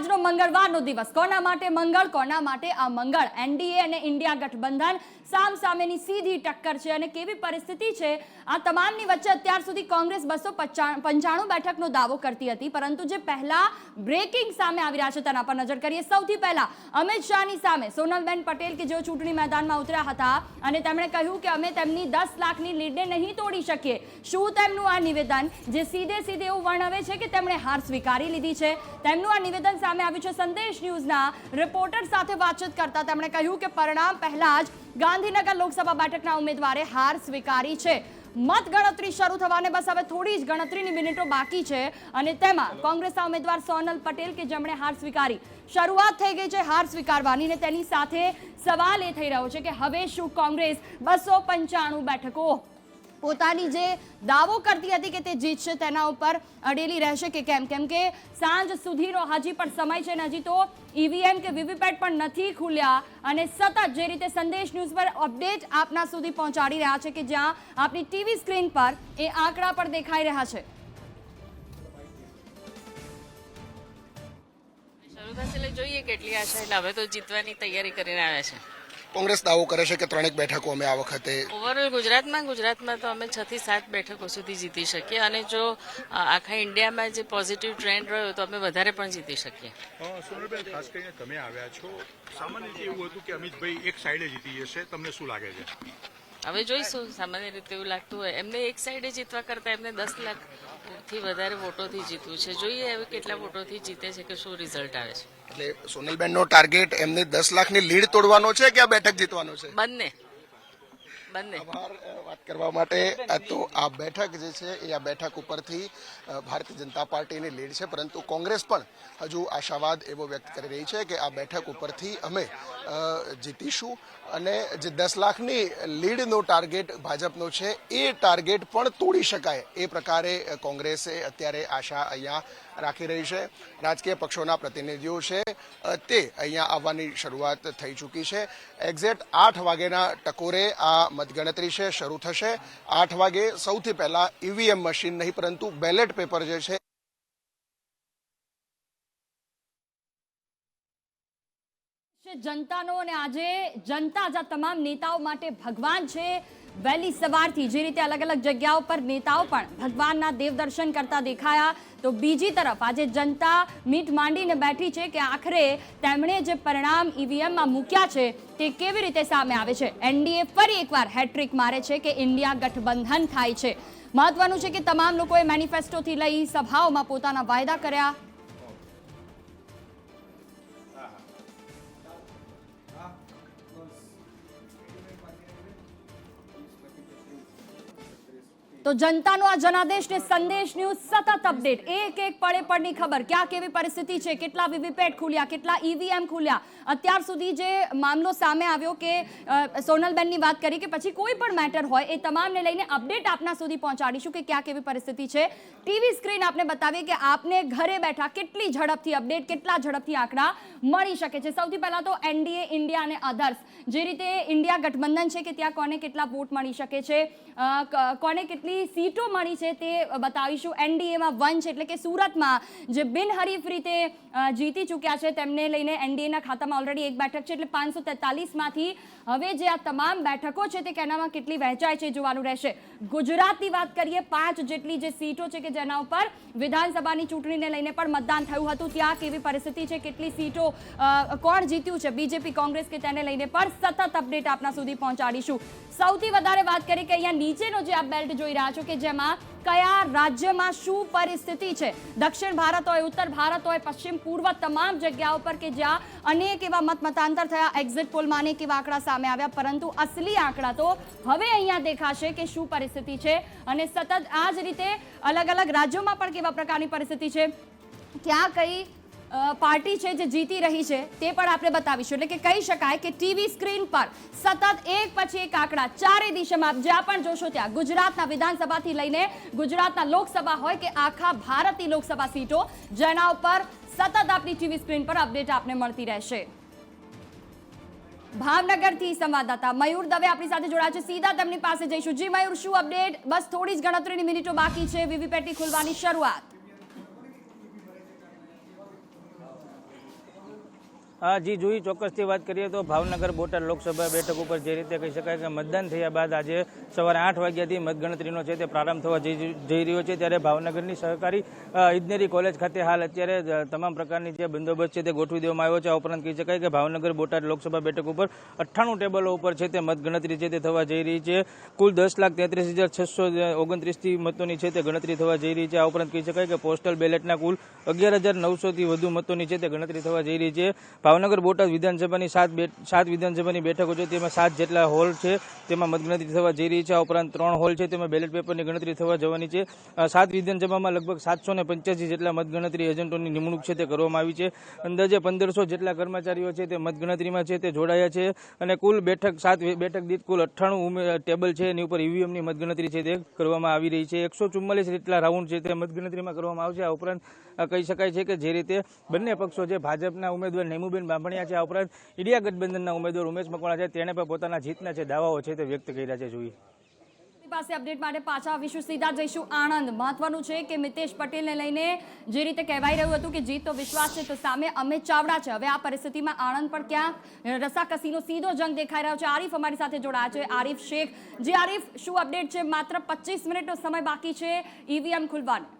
આજનો મંગળવારનો દિવસ. કોના માટે મંગળ, કોના માટે આ મંગળ? એનડીએ અને ઇન્ડિયા ગઠબંધન સામ સામેની સીધી ટક્કર છે અને કેવી પરિસ્થિતિ છે? આ તમામની વચ્ચે અત્યાર સુધી કોંગ્રેસ બસો પંચાણું બેઠકનો દાવો કરતી હતી, પરંતુ જે પહેલા બ્રેકિંગ સામે આવી રહ્યા છે તેના પર નજર કરીએ. સૌથી પહેલા અમિત શાહની સામે સોનલબેન પટેલ કે જેઓ ચૂંટણી મેદાનમાં ઉતર્યા હતા અને તેમણે કહ્યું કે અમે તેમની દસ લાખની લીડને નહીં તોડી શકીએ. શું તેમનું આ નિવેદન, જે સીધે સીધે એવું વર્ણવે છે કે તેમણે હાર સ્વીકારી લીધી છે? તેમનું આ નિવેદન સામે આવ્યું છે સંદેશ ન્યૂઝના રિપોર્ટર સાથે વાતચીત કરતા તેમણે કહ્યું કે પરિણામ પહેલા જ ગાંધીનગર લોકસભા બેઠકના ઉમેદવારે હાર સ્વીકારી છે. મત ગણતરી શરૂ થવાને બસ હવે થોડી જ ગણતરીની મિનિટો બાકી છે અને તેમાં કોંગ્રેસના ઉમેદવાર સોનલ પટેલ કે જેમણે હાર સ્વીકારી. શરૂઆત થઈ ગઈ છે હાર સ્વીકારવાની ને તેની સાથે સવાલ એ થઈ રહ્યો છે કે હવે શું કોંગ્રેસ બસો પંચાણું બેઠકો પોતાની જે દાવો કરતી હતી કે તે જીતશે તેના ઉપર અડેલી રહેશે કે કેમ? કેમ કે સાંજ સુધીનો હજી પણ સમય છે ને હજી તો ઈવીએમ કે વીવીપેટ પણ નથી ખુલ્યા અને સતત જે રીતે સંદેશ ન્યૂઝ પર અપડેટ આપના સુધી પહોંચાડી રહ્યા છે કે જ્યાં આપની ટીવી સ્ક્રીન પર એ આંકડા પણ દેખાઈ રહ્યા છે. જોઈએ કેટલી આશા એટલે હવે તો જીતવાની તૈયારી કરીને આવ્યા છે. કોંગ્રેસ દાવો કરે છે કે ત્રણેક બેઠકો અમે આ વખતે ઓવરઓલ ગુજરાતમાં ગુજરાતમાં તો અમે છ થી સાત બેઠકો સુધી જીતી શકીએ અને જો આખા ઇન્ડિયામાં જે પોઝિટિવ ટ્રેન્ડ રહ્યો તો અમે વધારે પણ જીતી શકીએ. સોનલબેન ખાસ કરીને તમે આવ્યા છો સામાન્ય રીતે એવું હતું કે અમિતભાઈ એક સાઈડે જીતી જશે. તમને શું લાગે છે? હવે જોઈશું સામાન્ય રીતે એવું લાગતું હોય. એમને એક સાઈડે જીતવા કરતાં એમને દસ લાખથી વધારે વોટોથી જીતવું છે. જોઈએ હવે કેટલા વોટોથી જીતે છે કે શું રિઝલ્ટ આવે છે. એટલે સોનલબેનનો ટાર્ગેટ એમને દસ લાખની લીડ તોડવાનો છે કે આ બેઠક જીતવાનો છે? બંને. બંને. વાત કરવા માટે. તો આ બેઠક જે છે એ આ બેઠક ઉપરથી ભારતીય જનતા પાર્ટીની લીડ છે પરંતુ કોંગ્રેસ પણ હજુ આશાવાદ એવો વ્યક્ત કરી રહી છે કે આ બેઠક ઉપરથી અમે જીતીશું. અને જે દસ લાખની લીડનો ટાર્ગેટ ભાજપનો છે, એ ટાર્ગેટ પણ તોડી શકાય એ પ્રકારે કોંગ્રેસે અત્યારે આશા અહીંયા રાખી રહી છે. રાજકીય પક્ષોના પ્રતિનિધિઓ છે તે અહીંયા આવવાની શરૂઆત થઈ ચૂકી છે. એક્ઝેક્ટ આઠ વાગેના ટકોરે આ મતગણતરી છે, શરૂ થશે. આઠ વાગે સૌથી પહેલા ઈવીએમ મશીન નહીં, પરંતુ બેલેટ પેપર જે છે છે. જનતાનો અને આજે જનતા જ આ તમામ નેતાઓ માટે ભગવાન છે. વહેલી સવારથી જે રીતે અલગ અલગ જગ્યાઓ પર નેતાઓ પણ ભગવાનના દેવ દર્શન કરતા દેખાયા. તો બીજી તરફ આજે જનતા મીટ માંડીને બેઠી છે કે આખરે તેમણે જે પરિણામ ઈવીએમમાં મૂક્યા છે તે કેવી રીતે સામે આવે છે? એનડીએ ફરી એકવાર હેટ્રિક મારે છે કે ઇન્ડિયા ગઠબંધન થાય છે. મહત્વનું છે કે તમામ લોકોએ મેનિફેસ્ટોથી લઈ સભાઓમાં પોતાના વાયદા કર્યા. તો જનતાનો આ જનાદેશ ને સંદેશ ન્યૂઝ સતત અપડેટ. એક એક પડે પડની ખબર. ક્યાં કેવી પરિસ્થિતિ છે? કેટલા વીવીપેટ ખુલ્યા? કેટલા ઈવીએમ ખુલ્યા? અત્યાર સુધી જે મામલો સામે આવ્યો કે સોનલબેનની વાત કરી કે પછી કોઈ પણ મેટર હોય એ તમામને લઈને અપડેટ આપના સુધી પહોંચાડીશું કે ક્યાં કેવી પરિસ્થિતિ છે. ટીવી સ્ક્રીન આપને બતાવીએ કે આપને ઘરે બેઠા કેટલી ઝડપથી અપડેટ, કેટલા ઝડપથી આંકડા મળી શકે છે. સૌથી પહેલાં તો એનડીએ, ઇન્ડિયા અને અધર્સ. જે રીતે ઇન્ડિયા ગઠબંધન છે કે ત્યાં કોને કેટલા વોટ મળી શકે છે? કોને કેટલી સીટો મળી છે તે બતાવીશું. એનડીએમાં વન છે, એટલે કે સુરતમાં જે બિનહરીફ રીતે જીતી ચૂક્યા છે, તેમને લઈને એનડીએના ખાતામાં ઓલરેડી એક બેઠક છે, એટલે પાંચસો તેતાલીસમાંથી હવે જે આ તમામ બેઠકો છે તે કેનામાં કેટલી વહેંચાય છે જોવાનું રહેશે. ગુજરાતની વાત કરીએ, પાંચ જેટલી જે સીટો છે કે જેના ઉપર વિધાનસભાની ચૂંટણીને લઈને પણ મતદાન થયું હતું, ત્યાં કેવી પરિસ્થિતિ છે, કેટલી સીટો કોણ જીત્યું છે બીજેપી કોંગ્રેસ કે તેને લઈને પણ સતત અપડેટ આપના સુધી પહોંચાડીશું. સૌથી વધારે વાત કરીએ કે અહીંયા નીચેનો જે આ બેલ્ટ જોઈ રહ્યા છો કે જેમાં કયા રાજ્યમાં શું પરિસ્થિતિ છે? દક્ષિણ ભારત હોય, ઉત્તર ભારત હોય, પશ્ચિમ પૂર્વ તમામ જગ્યાઓ પર કે જ્યાં અનેક એવા મત મતાંતર થયા એક્ઝિટ પોલમાં અનેક એવા આંકડા સામે આવ્યા, પરંતુ અસલી આંકડા તો હવે અહીંયા દેખાશે કે શું પરિસ્થિતિ છે અને સતત આ જ રીતે અલગ અલગ રાજ્યોમાં પણ કેવા પ્રકારની પરિસ્થિતિ છે? ક્યાં કઈ પાર્ટી છે જે જીતી રહી છે, તે પણ આપણે બતાવીશું. એટલે કે કહી શકાય કે ટીવી સ્ક્રીન પર સતત એક પછી એક આંકડા ચારે દિશામાં જ્યાં પણ જોશો ત્યાં ગુજરાતના વિધાનસભાથી લઈને ગુજરાતના લોકસભા હોય કે આખા ભારતની લોકસભા સીટો, જેના ઉપર સતત આપણી ટીવી સ્ક્રીન પર અપડેટ આપને મળતી રહેશે. ભાવનગરથી સંવાદદાતા મયુર દવે આપણી સાથે જોડાયા છે. સીધા તેમની પાસે જઈશું. જી મયુર, શું અપડેટ? બસ થોડી જ ગણતરીની મિનિટો બાકી છે. વીવીપેટી ખુલવાની શરૂઆત. હા, જી, જોઈ ચોક્કસથી વાત કરીએ તો ભાવનગર બોટાદ લોકસભા બેઠક ઉપર જે રીતે કહી શકાય કે મતદાન થયા બાદ આજે સવારે આઠ વાગ્યાથી મતગણતરીનો છે તે પ્રારંભ થવા જઈ રહ્યો છે. ત્યારે ભાવનગરની સહકારી ઇજનેરી કોલેજ ખાતે હાલ અત્યારે તમામ પ્રકારની જે બંદોબસ્ત છે તે ગોઠવી દેવામાં આવ્યો છે. આ ઉપરાંત કહી શકાય કે ભાવનગર બોટાદ લોકસભા બેઠક ઉપર અઠ્ઠાણું ટેબલો ઉપર છે તે મતગણતરી છે તે થવા જઈ રહી છે. કુલ દસ લાખ તેત્રીસ હજાર છસો ઓગણત્રીસથી મતોની છે તે ગણતરી થવા જઈ રહી છે. આ ઉપરાંત કહી શકાય કે પોસ્ટલ બેલેટના કુલ અગિયાર હજાર નવસોથી વધુ મતોની છે તે ગણતરી થવા જઈ રહી છે. ભાવનગર બોટાદ વિધાનસભાની સાત સાત વિધાનસભાની બેઠકો છે, તેમાં સાત જેટલા હોલ છે, તેમાં મતગણતરી થવા જઈ રહી છે, આ ઉપરાંત ત્રણ હોલ છે, તેમાં બેલેટ પેપરની ગણતરી થવા જવાની છે. સાત વિધાનસભામાં લગભગ સાતસો પંચ્યાસી જેટલા મતગણતરી એજન્ટોની નિમણૂક છે તે કરવામાં આવી છે. અંદાજે પંદરસો જેટલા કર્મચારીઓ છે તે મતગણતરીમાં છે, તે જોડાયા છે. અને કુલ બેઠક સાત બેઠક દીઠ કુલ અઠ્ઠાણું ટેબલ છે, એની ઉપર ઈવીએમની મતગણતરી છે તે કરવામાં આવી રહી છે. એકસો ચુમ્માલીસ જેટલા રાઉન્ડ છે તે મતગણતરીમાં કરવામાં આવશે. આ ઉપરાંત કહી શકાય છે કે જે રીતે બંને પક્ષો છે ભાજપના ઉમેદવાર નેમુબેન બાંભણિયા છે, આ ઉપરાંત ઇન્ડિયા ગઠબંધનના ઉમેદવાર ઉમેશ મકવાણા છે, તેણે પણ પોતાના જીતના જે દાવાઓ છે તે વ્યક્ત કર્યા છે જોઈએ. પાસે અપડેટ માટે પાછા આવીશું. સીધા જઈશું આણંદ. મહત્વનું છે કે મિતેશ પટેલને લઈને જે રીતે કહેવાઈ રહ્યું હતું કે જીત તો વિશ્વાસ છે, તો સામે અમિત ચાવડા છે. હવે આ પરિસ્થિતિમાં આણંદ પર ક્યાં રસાકસીનો સીધો જંગ દેખાઈ રહ્યો છે. આરીફ અમારી સાથે જોડાયા છે. આરીફ શેખ. જે આરીફ, શું અપડેટ છે? માત્ર પચીસ મિનિટનો સમય બાકી છે. ઈવીએમ ખુલવાનો.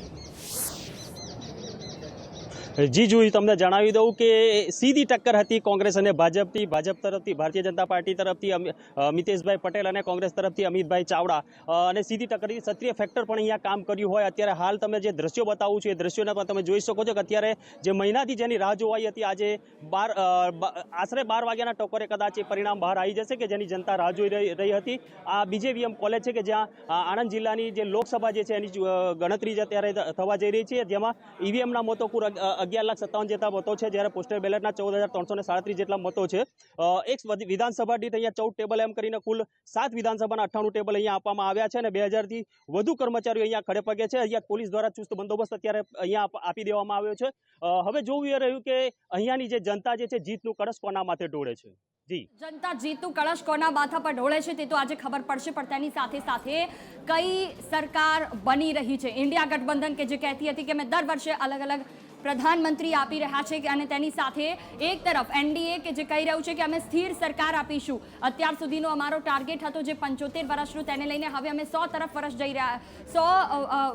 જી જોઈ તમને જણાવી દઉં કે સીધી ટક્કર હતી કોંગ્રેસ અને ભાજપથી. ભાજપ તરફથી ભારતીય જનતા પાર્ટી તરફથી મિતેશભાઈ પટેલ અને કોંગ્રેસ તરફથી અમિતભાઈ ચાવડા. અને સીધી ટક્કર સત્રીય ફેક્ટર પણ અહીંયા કામ કર્યું હોય. અત્યારે હાલ તમે જે દ્રશ્યો બતાવું છું એ દ્રશ્યોને પણ તમે જોઈ શકો છો કે અત્યારે જે મહિનાથી જેની રાહ જોવાઈ હતી આજે બાર આશરે બાર વાગ્યાના ટકોરે કદાચ એ પરિણામ બહાર આવી જશે કે જેની જનતા રાહ જોઈ રહી હતી. આ બીજેવીએમ કોલેજ છે કે જ્યાં આણંદ જિલ્લાની જે લોકસભા જે છે એની ગણતરી જ અત્યારે થવા જઈ રહી છે. જેમાં ઈવીએમના મતો કુલ અગ- અ, અગિયાર લાખ સત્તાવન જેટલા મતો છે, જ્યારે પોસ્ટલ બેલેટના ચૌદ હજાર ત્રણસો ને સાડત્રીસ જેટલા મતો છે. એક વધી- વિધાનસભા દીઠ અહીંયા ચૌદ ટેબલ એમ કરીને કુલ સાત વિધાનસભાના અઠ્ઠાણું ટેબલ અહીંયા આપવામાં આવ્યા છે અને બે હજારથી વધુ કર્મચારીઓ અહીંયા ખડે પગે છે. અહીંયા પોલીસ દ્વારા ચુસ્ત બંદોબસ્ત અત્યારે અહીંયા આપી દેવામાં આવ્યો છે. હવે જોવું એ રહ્યું કે અહીંયાની જે જનતા જે છે, જીતનું કળશ કોના માથે ઢોળે છે? જનતા જીતનું કળશ કોના માથા પર ઢોળે છે તે તો આજે ખબર પડશે, પણ તેની સાથે સાથે કઈ સરકાર બની રહી છે? ઇન્ડિયા ગઠબંધન કે જે કહેતી હતી કે મેં દર વર્ષે અલગ અલગ પ્રધાનમંત્રી આપી રહ્યા છે અને તેની સાથે એક તરફ એનડીએ કે જે કહી રહ્યું છે કે અમે સ્થિર સરકાર આપીશું. અત્યાર સુધીનો અમારો ટાર્ગેટ હતો જે પંચોતેર વર્ષનું તેને લઈને હવે અમે સો તરફ વર્ષ જઈ રહ્યા સો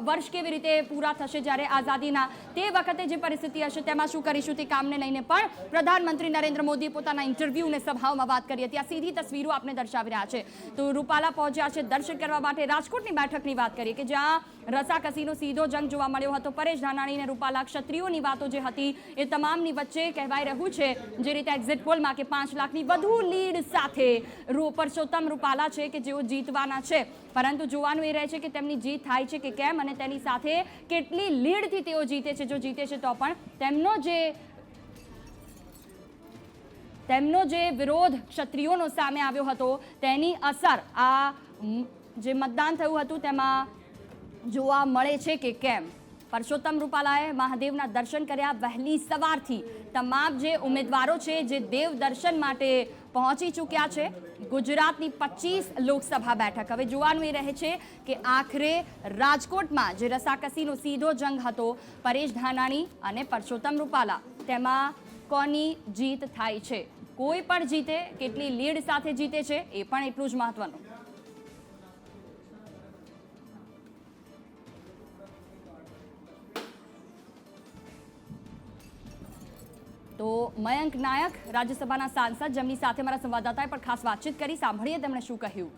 વર્ષ કેવી રીતે પૂરા થશે જ્યારે આઝાદીના તે વખતે જે પરિસ્થિતિ હશે તેમાં શું કરીશું તે કામને લઈને પણ પ્રધાનમંત્રી નરેન્દ્ર મોદી પોતાના ઇન્ટરવ્યૂ અને સભાઓમાં વાત કરી હતી. આ સીધી તસવીરો આપને દર્શાવી રહ્યા છે. તો રૂપાલા પહોંચ્યા છે દર્શન કરવા માટે. રાજકોટની બેઠકની વાત કરીએ કે જ્યાં રસાકસીનો સીધો જંગ જોવા મળ્યો હતો. પરેશ ધાનાણી અને રૂપાલા ક્ષત્રિયોની વાતો જે હતી એ તમામની વચ્ચે કહેવાઈ રહ્યું છે. જે રીતે એક્ઝિટ પોલમાં કે પાંચ લાખની વધુ લીડ સાથે રૂ પરસોત્તમ રૂપાલા છે કે જેઓ જીતવાના છે. પરંતુ જોવાનું એ રહે છે કે તેમની જીત થાય છે કે કેમ અને તેની સાથે કેટલી લીડથી તેઓ જીતે છે. જો જીતે છે તો પણ તેમનો જે તેમનો જે વિરોધ ક્ષત્રિયોનો સામે આવ્યો હતો તેની અસર આ જે મતદાન થયું હતું તેમાં જોવા મળે છે કે કેમ. પરસોત્તમ રૂપાલાએ મહાદેવના દર્શન કર્યા વહેલી સવારથી. તમામ જે ઉમેદવારો છે, જે દેવ દર્શન માટે પહોંચી ચૂક્યા છે, ગુજરાતની પચીસ લોકસભા બેઠક. હવે જોવાનું એ રહે છે કે આખરે રાજકોટમાં જે રસાકસીનો સીધો જંગ હતો, પરેશ ધાનાણી અને પરસોત્તમ રૂપાલા, તેમાં કોની જીત થાય છે? કોઈ પણ જીતે, કેટલી લીડ સાથે જીતે છે, એ પણ એટલું જ મહત્વનું. તો મયંક નાયક રાજ્યસભાના સાંસદ, જેમની સાથે મારા સંવાદદાતાએ પણ ખાસ વાતચીત કરી, સાંભળીએ તેમણે શું કહ્યું.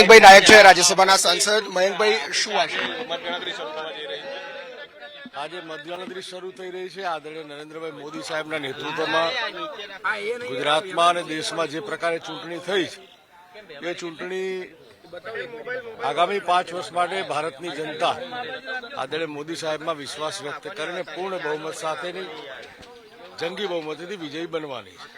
મયંકભાઈ નાયક છે રાજ્યસભાના સાંસદ. મયંકભાઈ શું આજે મતગણતરી શરૂ થઈ રહી છે. આદરણીય નરેન્દ્રભાઈ મોદી સાહેબના નેતૃત્વમાં ગુજરાતમાં અને દેશમાં જે પ્રકારે ચૂંટણી થઈ છે એ ચૂંટણી આગામી પાંચ વર્ષ માટે ભારતની જનતા આદરણીય મોદી સાહેબમાં વિશ્વાસ વ્યક્ત કરીને પૂર્ણ બહુમત સાથેની જંગી બહુમતીથી વિજયી બનવાની છે.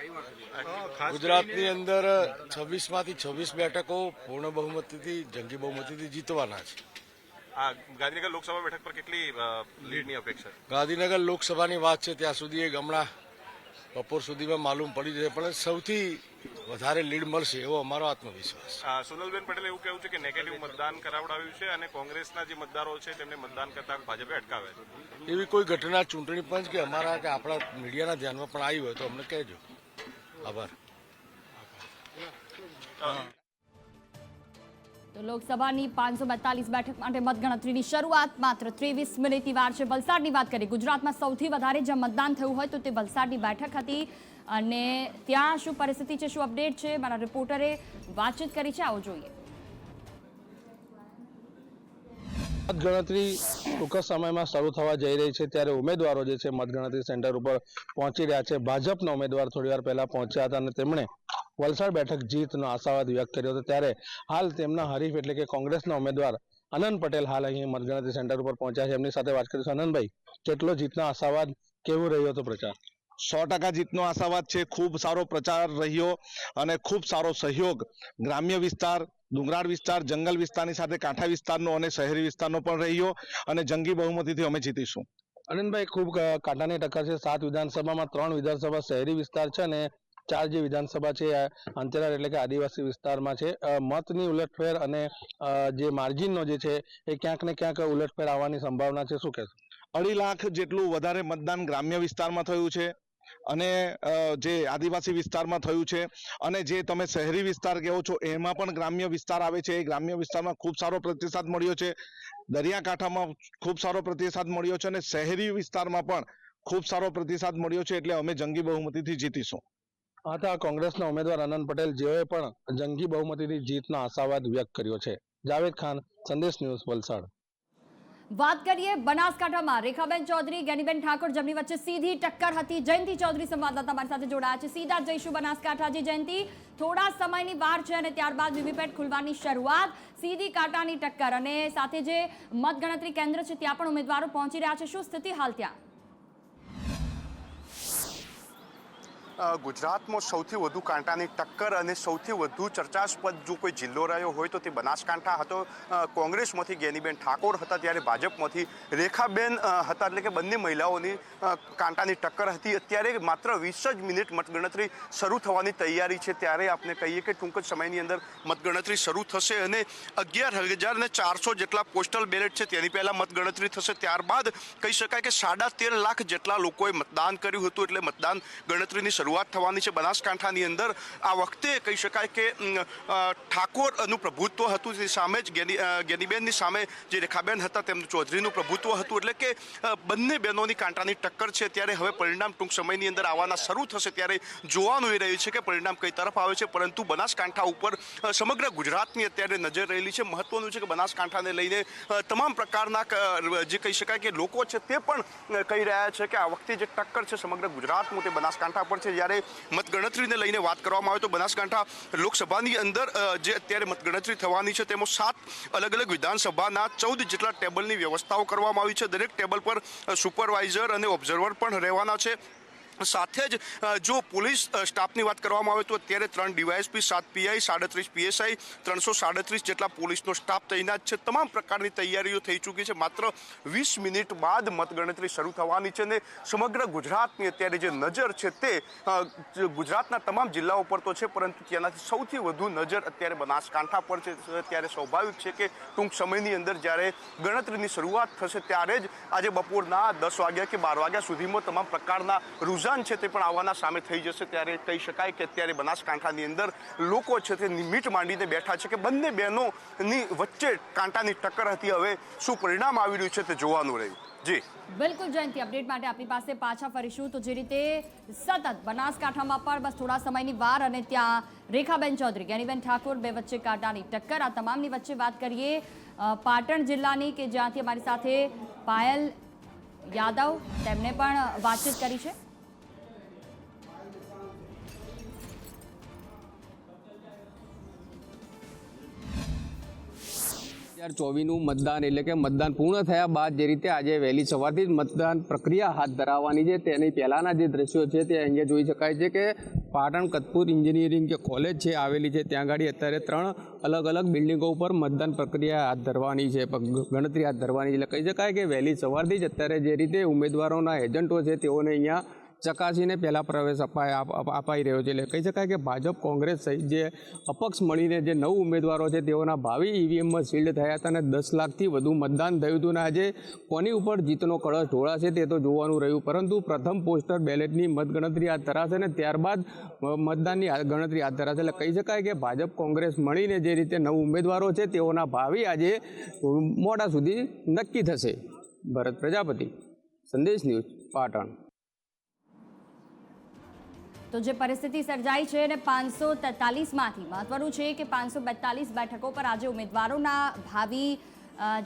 ગુજરાતની અંદર છવ્વીસમાંથી છવ્વીસ બેઠકો પૂર્ણ બહુમતીથી જંગી બહુમતીથી જીતવાના છે. આ ગાંધીનગર લોકસભા બેઠક પર કેટલી લીડની અપેક્ષા ગાંધીનગર લોકસભાની વાત છે ત્યાં સુધી એ હમણાં બપોર સુધીમાં માલુમ પડી જશે પણ સૌથી વધારે લીડ મળશે એવો અમારો આત્મવિશ્વાસ. સોનલબેન પટેલે એવું કહેવું છે કે નેગેટિવ મતદાન કરાવડાવ્યું છે અને કોંગ્રેસના જે મતદારો છે તેમને મતદાન કરતા ભાજપે અટકાવે છે. એવી કોઈ ઘટના ચૂંટણી પંચ કે અમારા કે આપણા મીડિયાના ધ્યાનમાં પણ આવી હોય તો અમને કહેજો. આભાર. તો લોકસભાની પાંચસો બેતાલીસ બેઠક માટે મતગણતરીની શરૂઆત માત્ર ત્રેવીસ મિનિટની વાર છે. વલસાડની વાત કરીએ, ગુજરાતમાં સૌથી વધારે જ્યાં મતદાન થયું હોય તો તે વલસાડની બેઠક હતી. અને ત્યાં શું પરિસ્થિતિ છે, શું અપડેટ છે? મારા રિપોર્ટરે વાતચીત કરી છે. આવો જોઈએ. મતગણતરી ટૂંક સમયમાં શરૂ થવા જઈ રહી છે. ત્યારે ઉમેદવારો જે છે મતગણતરી સેન્ટર ઉપર પહોંચી રહ્યા છે. ભાજપના ઉમેદવાર થોડી વાર પહેલા પહોંચ્યા હતા અને તેમણે વલસાડ બેઠક જીતનો આશાવાદ વ્યક્ત કર્યો હતો. ત્યારે હાલ તેમના હરીફ એટલે કે કોંગ્રેસના ઉમેદવાર આનંદ પટેલ હાલ અહીં મતગણતરી સેન્ટર ઉપર પહોંચ્યા છે. એમની સાથે વાત કરીશું આનંદભાઈ કેટલો જીતનો આશાવાદ કેવો રહ્યો હતો પ્રચાર? સો ટકા જીતનો આશાવાદ છે. ખૂબ સારો પ્રચાર રહ્યો અને ખૂબ સારો સહયોગ ગ્રામ્ય વિસ્તાર ડુંગરાળ વિસ્તાર જંગલ વિસ્તારની સાથે કાંઠા વિસ્તારનો અને શહેરી વિસ્તારનો પણ રહ્યો અને જંગી બહુમતીથી અમે જીતીશું. આનંદભાઈ ખૂબ કાંઠાની કાંટાની ટક્કર છે. સાત વિધાનસભામાં ત્રણ વિધાનસભા શહેરી વિસ્તાર છે અને ચાર જે વિધાનસભા છે અંતરિયાળ એટલે કે આદિવાસી વિસ્તારમાં છે મતની ઉલટફેર અને જે માર્જિનનો જે છે, એ ક્યાંક ને ક્યાંક ઉલટફેર આવવાની સંભાવના છે, શું કહેશો? અઢી લાખ જેટલું વધારે મતદાન ગ્રામ્ય વિસ્તારમાં થયું છે અને જે આદિવાસી વિસ્તારમાં થયું છે અને જે તમે શહેરી વિસ્તાર કહો છો, એમાં પણ ગ્રામ્ય વિસ્તાર આવે છે. એ ગ્રામ્ય વિસ્તારમાં ખૂબ સારો પ્રતિસાદ મળ્યો છે. દરિયાકાંઠામાં ખૂબ સારો પ્રતિસાદ મળ્યો છે અને શહેરી વિસ્તારમાં પણ ખૂબ સારો પ્રતિસાદ મળ્યો છે, એટલે અમે જંગી બહુમતીથી જીતીશું. આ હતા કોંગ્રેસના ઉમેદવાર આનંદ પટેલ જેઓએ પણ જંગી બહુમતીની જીતનો આશાવાદ વ્યક્ત કર્યો છે. જાવેદ ખાન, સંદેશ ન્યૂઝ, વલસાડ. વાત કરીએ બનાસકાંઠામાં. રેખાબેન ચૌધરી, ગેનીબેન ઠાકોર જેમની વચ્ચે સીધી ટક્કર હતી. જયંતિ ચૌધરી સંવાદદાતા મારી સાથે જોડાયા છે. સીધા જઈશું બનાસકાંઠા. જે જયંતિ, થોડા સમયની વાર છે અને ત્યારબાદ વીવીપેટ ખુલવાની શરૂઆત. સીધી કાંટાની ટક્કર અને સાથે જે મતગણતરી કેન્દ્ર છે, ત્યાં પણ ઉમેદવારો પહોંચી રહ્યા છે. શું સ્થિતિ હાલ ત્યાં? ગુજરાતમાં સૌથી વધુ કાંટાની ટક્કર અને સૌથી વધુ ચર્ચાસ્પદ જો કોઈ જિલ્લો રહ્યો હોય તો તે બનાસકાંઠા હતો. કોંગ્રેસમાંથી ગેનીબેન ઠાકોર હતા ત્યારે ભાજપમાંથી રેખાબેન હતા એટલે કે બંને મહિલાઓની કાંટાની ટક્કર હતી. અત્યારે માત્ર વીસ જ મિનિટ મતગણતરી શરૂ થવાની તૈયારી છે. ત્યારે આપણે કહીએ કે ટૂંક જ સમયની અંદર મતગણતરી શરૂ થશે અને અગિયાર હજાર ને ચારસો જેટલા પોસ્ટલ બેલેટ છે તેની પહેલાં મતગણતરી થશે. ત્યારબાદ કહી શકાય કે સાડા તેર લાખ જેટલા લોકોએ મતદાન કર્યું હતું એટલે મતદાન ગણતરીની શરૂઆત થવાની છે બનાસકાંઠાની અંદર. આ વખતે કહી શકાય કે ઠાકોરનું પ્રભુત્વ હતું તે સામે જ ગેની ગેનીબેનની સામે જે રેખાબેન હતા તેમનું ચૌધરીનું પ્રભુત્વ હતું. એટલે કે બંને બહેનોની કાંટાની ટક્કર છે. ત્યારે હવે પરિણામ ટૂંક સમયની અંદર આવવાના શરૂ થશે. ત્યારે જોવાનું એ રહ્યું છે કે પરિણામ કઈ તરફ આવે છે. પરંતુ બનાસકાંઠા ઉપર સમગ્ર ગુજરાતની અત્યારે નજર રહેલી છે. મહત્વનું છે કે બનાસકાંઠાને લઈને તમામ પ્રકારના જે કહી શકાય કે લોકો છે તે પણ કહી રહ્યા છે કે આ વખતે જે ટક્કર છે સમગ્ર ગુજરાતમાં તે બનાસકાંઠા પર છે. જ્યારે મતગણતરીને લઈને વાત કરવામાં આવે તો બનાસકાંઠા લોકસભાની અંદર જે અત્યારે મતગણતરી થવાની છે તેમાં સાત અલગ અલગ વિધાનસભાના ચૌદ જેટલા ટેબલની વ્યવસ્થાઓ કરવામાં આવી છે. દરેક ટેબલ પર સુપરવાઇઝર અને ઓબ્ઝર્વર પણ રહેવાના છે. સાથે જ જો પોલીસ સ્ટાફની વાત કરવામાં આવે તો અત્યારે ત્રણ ડીવાયએસપી, સાત પીઆઈ, સાડત્રીસ પીએસઆઈ, ત્રણસો સાડત્રીસ જેટલા પોલીસનો સ્ટાફ તૈનાત છે. તમામ પ્રકારની તૈયારીઓ થઈ ચૂકી છે. માત્ર વીસ મિનિટ બાદ મતગણતરી શરૂ થવાની છે ને સમગ્ર ગુજરાતની અત્યારે જે નજર છે તે ગુજરાતના તમામ જિલ્લાઓ પર તો છે, પરંતુ તેનાથી સૌથી વધુ નજર અત્યારે બનાસકાંઠા પર છે. ત્યારે સ્વાભાવિક છે કે ટૂંક સમયની અંદર જ્યારે ગણતરીની શરૂઆત થશે, ત્યારે જ આજે બપોરના દસ વાગ્યા કે બાર વાગ્યા સુધીમાં તમામ પ્રકારના રૂઝાન છે તે પણ આવવાના સામે થઈ જશે. ત્યારે કહી શકાય કે અત્યારે બનાસકાંઠાની અંદર લોકો છે તે મીટ માંડીને બેઠા છે કે બંને બહેનોની વચ્ચે કાંટાની ટક્કર હતી. હવે શું પરિણામ આવી રહ્યું છે તે જોવાનું રહ્યું. જી. બિલકુલ, જયંતિ. અપડેટ માટે આપણી પાસે પાછા ફરીશું. તો જે રીતે સતત બનાસકાંઠામાં પણ બસ થોડા સમયની વાર અને ત્યાં રેખાબેન ચૌધરી, જ્ઞાનીબેન ઠાકોર બે વચ્ચે કાંટાની ટક્કર. આ તમામની વચ્ચે વાત કરીએ પાટણ જિલ્લાની કે જ્યાંથી અમારી સાથે પાયલ યાદવ, તેમણે પણ વાતચીત કરી છે. હજાર ચોવીસનું મતદાન એટલે કે મતદાન પૂર્ણ થયા બાદ જે રીતે આજે વહેલી સવારથી જ મતદાન પ્રક્રિયા હાથ ધરાવવાની છે, તેની પહેલાંના જે દ્રશ્યો છે તે અહીંયા જોઈ શકાય છે કે પાટણ કતપુર એન્જિનિયરિંગ કે કોલેજ છે આવેલી છે, ત્યાં આગળ અત્યારે ત્રણ અલગ અલગ બિલ્ડિંગો ઉપર મતદાન પ્રક્રિયા હાથ ધરવાની છે ગણતરી હાથ ધરવાની છે. એટલે કહી શકાય કે વહેલી સવારથી જ અત્યારે જે રીતે ઉમેદવારોના એજન્ટો છે તેઓને અહીંયા ચકાસીને પહેલાં પ્રવેશ અપાય અપાઈ રહ્યો છે. એટલે કહી શકાય કે ભાજપ કોંગ્રેસ સહિત જે અપક્ષ મળીને જે નવ ઉમેદવારો છે, તેઓના ભાવિ ઈવીએમમાં સીલ્ડ થયા હતા અને દસ લાખથી વધુ મતદાન થયું હતું. અને આજે કોની ઉપર જીતનો કળશ ઢોળાશે તે તો જોવાનું રહ્યું. પરંતુ પ્રથમ પોસ્ટર બેલેટની મતગણતરી હાથ ધરાશે અને ત્યારબાદ મતદાનની ગણતરી હાથ ધરાશે એટલે કહી શકાય કે ભાજપ કોંગ્રેસ મળીને જે રીતે નવ ઉમેદવારો છે, તેઓના ભાવિ આજે મોડા સુધી નક્કી થશે. ભરત પ્રજાપતિ, સંદેશ ન્યૂઝ પાટણ. તો જે પરિસ્થિતિ સર્જાઈ છે અને પાંચસો તેતાલીસમાંથી મહત્વનું છે કે પાંચસો બેતાલીસ બેઠકો પર આજે ઉમેદવારોના ભાવિ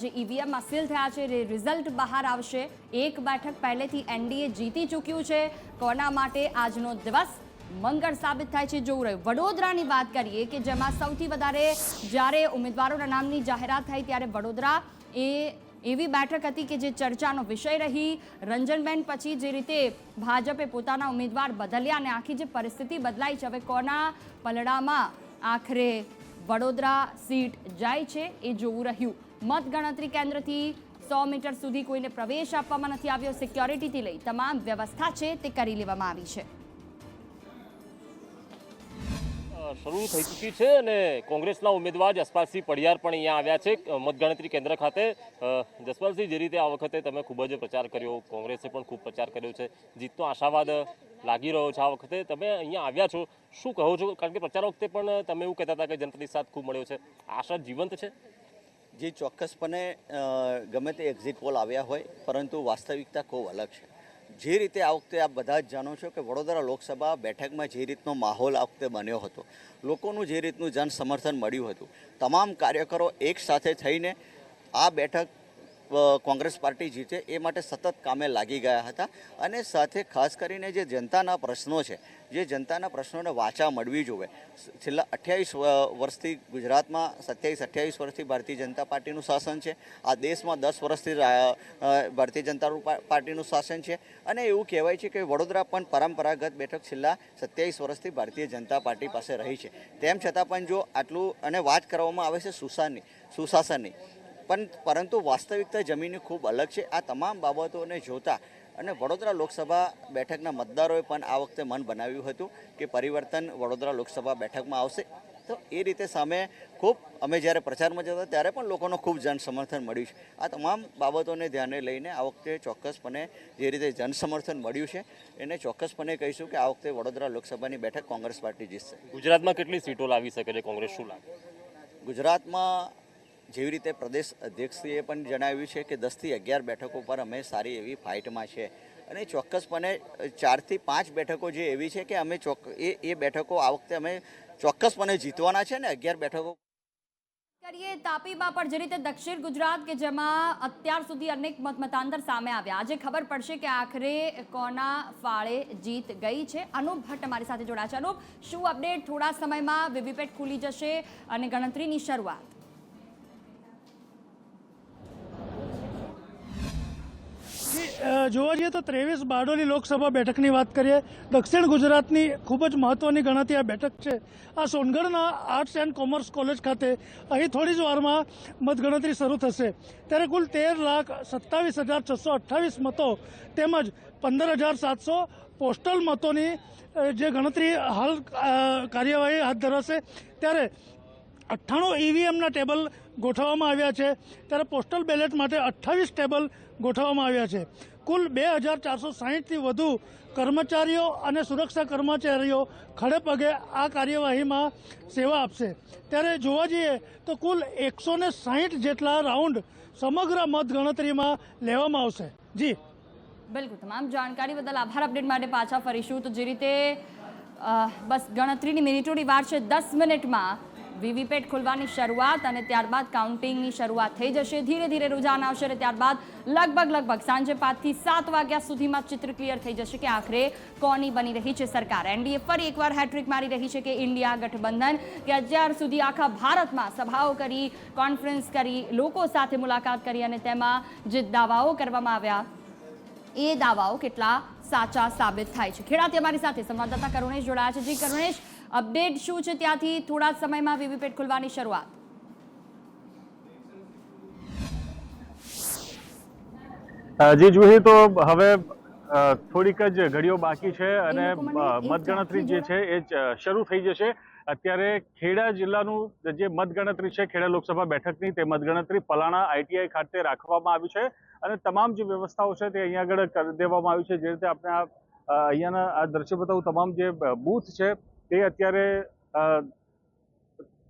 જે ઈવીએમમાં સીલ થયા છે એ રિઝલ્ટ બહાર આવશે. એક બેઠક પહેલેથી એનડીએ જીતી ચૂક્યું છે. કોના માટે આજનો દિવસ મંગળ સાબિત થાય છે જોવું રહ્યું. વડોદરાની વાત કરીએ કે જેમાં સૌથી વધારે જ્યારે ઉમેદવારોના નામની જાહેરાત થઈ ત્યારે વડોદરા એ એવી બેઠક હતી કે જે ચર્ચાનો વિષય રહી. રંજનબેન પછી જે રીતે ભાજપે પોતાના ઉમેદવાર બદલ્યા અને આખી જે પરિસ્થિતિ બદલાઈ છે, હવે કોના પલડામાં આખરે વડોદરા સીટ જાય છે એ જોવું રહ્યું. મતગણતરી કેન્દ્રથી સો મીટર સુધી કોઈને પ્રવેશ આપવામાં નથી આવ્યો. સિક્યોરિટીથી લઈ તમામ વ્યવસ્થા છે તે કરી લેવામાં આવી છે. શરૂ થઈ ચૂકી છે અને કોંગ્રેસના ઉમેદવાર જસપાલસિંહ પડિયાર પણ અહીંયા આવ્યા છે મતગણતરી કેન્દ્ર ખાતે. જસપાલસિંહ, જે રીતે આ વખતે તમે ખૂબ જ પ્રચાર કર્યો, કોંગ્રેસે પણ ખૂબ પ્રચાર કર્યો છે, જીતનો આશાવાદ લાગી રહ્યો છે આ વખતે. તમે અહીંયા આવ્યા છો, શું કહો છો? કારણ કે પ્રચાર વખતે પણ તમે એવું કહેતા હતા કે જનતાની સાથ ખૂબ મળ્યો છે. આશા જીવંત છે? જે, ચોક્કસપણે ગમે તે એક્ઝિટ પોલ આવ્યા હોય, પરંતુ વાસ્તવિકતા ખૂબ અલગ છે. જે રીતે આ વખતે આપ બધા જ જાણો છો કે વડોદરા લોકસભા બેઠકમાં જે રીતનો માહોલ આ વખતે બન્યો હતો, લોકોનું જે રીતનું જન સમર્થન મળ્યું હતું, તમામ કાર્યકરો એક સાથે થઈને આ બેઠક કોંગ્રેસ પાર્ટી જીતે એ માટે સતત કામે લાગી ગયા હતા. અને સાથે ખાસ કરીને જે જનતાના પ્રશ્નો છે, જે જનતાના પ્રશ્નોને વાચા મળવી જોઈએ. છેલ્લા અઠ્યાવીસ વર્ષથી ગુજરાતમાં સત્યાવીસ, અઠ્યાવીસ વર્ષથી ભારતીય જનતા પાર્ટીનું શાસન છે. આ દેશમાં દસ વર્ષથી ભારતીય જનતા પાર્ટીનું શાસન છે. અને એવું કહેવાય છે કે વડોદરા પણ પરંપરાગત બેઠક છેલ્લા સત્યાવીસ વર્ષથી ભારતીય જનતા પાર્ટી પાસે રહી છે. તેમ છતાં પણ જો આટલું અને વાત કરવામાં આવે છે સુશાનની, સુશાસનની પણ પરંતુ વાસ્તવિકતા જમીનની ખૂબ અલગ છે. આ તમામ બાબતોને જોતા અને વડોદરા લોકસભા બેઠકના મતદારોએ પણ આ વખતે મન બનાવ્યું હતું કે પરિવર્તન વડોદરા લોકસભા બેઠકમાં આવશે. તો એ રીતે સામે ખૂબ અમે જ્યારે પ્રચારમાં જતા ત્યારે પણ લોકોનો ખૂબ જનસમર્થન મળ્યું છે. આ તમામ બાબતોને ધ્યાને લઈને આ વખતે ચોક્કસપણે જે રીતે જનસમર્થન મળ્યું છે એને ચોક્કસપણે કહીશું કે આ વખતે વડોદરા લોકસભાની બેઠક કોંગ્રેસ પાર્ટી જીતશે. ગુજરાતમાં કેટલી સીટો લાવી શકે છે? કોંગ્રેસ શું લાગે? ગુજરાતમાં જેવી રીતે પ્રદેશ અધ્યક્ષશ્રીએ પણ જણાવ્યું છે કે દસથી અગિયાર બેઠકો પર અમે સારી એવી ફાઇટમાં છે. અને ચોક્કસપણે ચારથી પાંચ બેઠકો જે એવી છે કે અમે ચોક, એ એ બેઠકો આ વખતે અમે ચોક્કસપણે જીતવાના છે ને અગિયાર બેઠકો કરીએ તાપીમાં પણ જે રીતે દક્ષિણ ગુજરાત કે જેમાં અત્યાર સુધી અનેક મતમતાંતર સામે આવ્યા. આજે ખબર પડશે કે આખરે કોના ફાળે જીત ગઈ છે. અનુપ ભટ્ટ અમારી સાથે જોડાયા છે. અનુપ, શું અપડેટ થોડા સમયમાં વીવીપેટ ખુલી જશે અને ગણતરીની શરૂઆત. જોવા જઈએ તો ત્રેવીસ બારડોલી લોકસભા બેઠકની વાત કરીએ, દક્ષિણ ગુજરાતની ખૂબ જ મહત્ત્વની ગણાતી આ બેઠક છે. આ સોનગઢના આર્ટ્સ એન્ડ કોમર્સ કોલેજ ખાતે અહીં થોડી જ વારમાં મતગણતરી શરૂ થશે. ત્યારે કુલ તેર લાખ સત્તાવીસ હજાર છસો અઠ્ઠાવીસ મતો તેમજ પંદર હજાર સાતસો પોસ્ટલ મતોની જે ગણતરી હાલ કાર્યવાહી હાથ ધરાશે. ત્યારે અઠ્ઠાણું ઈવીએમના ટેબલ ગોઠવવામાં આવ્યા છે. ત્યારે પોસ્ટલ બેલેટ માટે અઠ્ઠાવીસ ટેબલ ગોઠવવામાં આવ્યા છે. કુલ બે હજાર ચારસો સાહીઠથી વધુ કર્મચારીઓ અને સુરક્ષા કર્મચારીઓ ખડે પગે આ કાર્યવાહીમાં સેવા આપશે. ત્યારે જોવા જઈએ તો કુલ એકસો ને સાહીઠ જેટલા રાઉન્ડ સમગ્ર મત ગણતરીમાં લેવામાં આવશે. જી. બિલકુલ, તમામ જાણકારી બદલ આભાર અપડેટ માટે પાછા ફરીશું. તો જે રીતે બસ ગણતરીની મિનિટોની વાર છે દસ મિનિટમાં વીવીપેટ ખોલવાની શરૂઆત અને ત્યારબાદ કાઉન્ટિંગની શરૂઆત થઈ જશે. ધીરે ધીરે રુઝાન આવશે અને ત્યારબાદ લગભગ લગભગ સાંજે પાંચથી સાત વાગ્યા સુધીમાં ચિત્ર ક્લિયર થઈ જશે કે આખરે કોની બની રહી છે સરકાર. એનડીએ ફરી એકવાર હેટ્રિક મારી રહી છે કે ઇન્ડિયા ગઠબંધન, કે અત્યાર સુધી આખા ભારતમાં સભાઓ કરી કોન્ફરન્સ કરી, લોકો સાથે મુલાકાત કરી અને તેમાં જે દાવાઓ કરવામાં આવ્યા, એ દાવાઓ કેટલા સાચા સાબિત થાય છે. ખેડાથી અમારી સાથે સંવાદદાતા કરુણેશ જોડાયા છે. જી કરુણેશ અપડેટ શું છે ત્યાંથી થોડા સમયમાં વીવીપેટ ખોલવાની શરૂઆત. જી જુહી તો હવે થોડીક જ ઘડીઓ બાકી છે અને મતગણતરી જે છે એ શરૂ થઈ જશે. અત્યારે ખેડા જિલ્લાનું જે મતગણતરી છે ખેડા લોકસભા બેઠકની તે મતગણતરી પલાણા આઈટીઆઈ ખાતે રાખવામાં આવી છે અને તમામ જે વ્યવસ્થાઓ છે તે અહીંયા આગળ કરી દેવામાં આવી છે. જે રીતે આપણે આ અહીંયાના આ દ્રશ્ય બતાવું તમામ જે બૂથ છે તે અત્યારે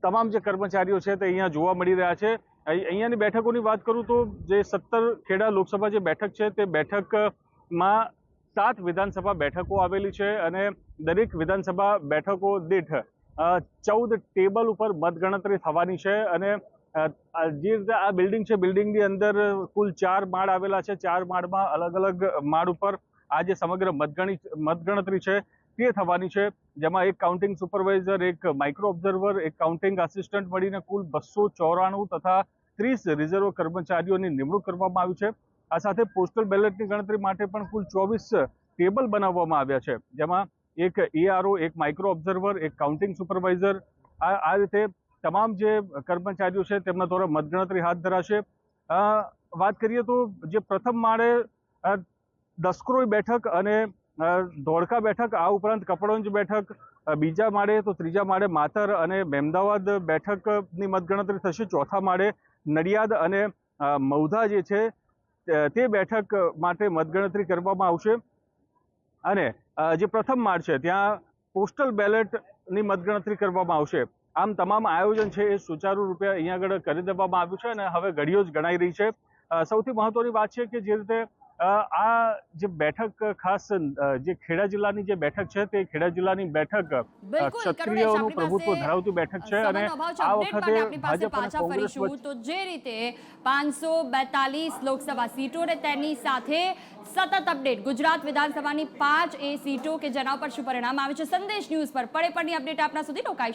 તમામ જે કર્મચારીઓ છે તે અહીંયા જોવા મળી રહ્યા છે. અહીં- અહીંયાની બેઠકોની વાત કરું તો જે સત્તર ખેડા લોકસભા જે બેઠક છે તે બેઠકમાં સાત વિધાનસભા બેઠકો આવેલી છે અને દરેક વિધાનસભા બેઠકો દીઠ ચૌદ ટેબલ ઉપર મતગણતરી થવાની છે અને જે રીતે આ બિલ્ડિંગ છે બિલ્ડિંગની અંદર કુલ ચાર માળ આવેલા છે. ચાર માળમાં અલગ અલગ માળ ઉપર આ જે સમગ્ર મતગણી, મતગણતરી છે તે થવાની છે. જેમાં એક કાઉન્ટિંગ સુપરવાઇઝર એક માઇક્રો ઓબ્ઝર્વર એક કાઉન્ટિંગ આસિસ્ટન્ટ મળીને કુલ બસો ચોરાણું તથા ત્રીસ રિઝર્વ કર્મચારીઓની નિમણૂક કરવામાં આવી છે. આ સાથે પોસ્ટલ બેલેટની ગણતરી માટે પણ કુલ ચોવીસ ટેબલ બનાવવામાં આવ્યા છે. જેમાં એક એઆરઓ એક માઇક્રો ઓબ્ઝર્વર એક કાઉન્ટિંગ સુપરવાઇઝર આ આ રીતે તમામ જે કર્મચારીઓ છે તેમના દ્વારા મતગણતરી હાથ ધરાશે. વાત કરીએ તો જે પ્રથમ માળે દસક્રોય બેઠક અને ધોળકા બેઠક, આ ઉપરાંત કપડવંજ બેઠક બીજા માળે તો ત્રીજા માળે માતર અને મહેમદાવાદ બેઠકની મતગણતરી થશે. ચોથા માળે નડિયાદ અને મૌધા જે છે તે- બેઠક માટે મતગણતરી કરવામાં આવશે. અને જે પ્રથમ માળ છે, ત્યાં પોસ્ટલ બેલેટની મતગણતરી કરવામાં આવશે. આમ તમામ આયોજન છે એ સુચારુ રૂપે અહીંયા આગળ કરી દેવામાં આવ્યું છે અને હવે ઘડીઓ જ ગણાઈ રહી છે. સૌથી મહત્વની વાત છે કે જે રીતે આ જે બેઠક ખાસ જે ખેડા જિલ્લાની જે બેઠક છે તે ખેડા જિલ્લાની બેઠક ક્ષત્રિયોનું પ્રભુત્વ ધરાવતી બેઠક છે અને. આ વખતે ભાજપ અને પાછા કોંગ્રેસ તો જે રીતે પાંચસો બેતાલીસ લોકસભા સીટો અને તેની સાથે સતત અપડેટ. ગુજરાત વિધાનસભાની પાંચ એ સીટો કે જેના પર શું પરિણામ આવે છે? સંદેશ ન્યૂઝ પર. પડે પડની અપડેટ આપના સુધી રોકાઈ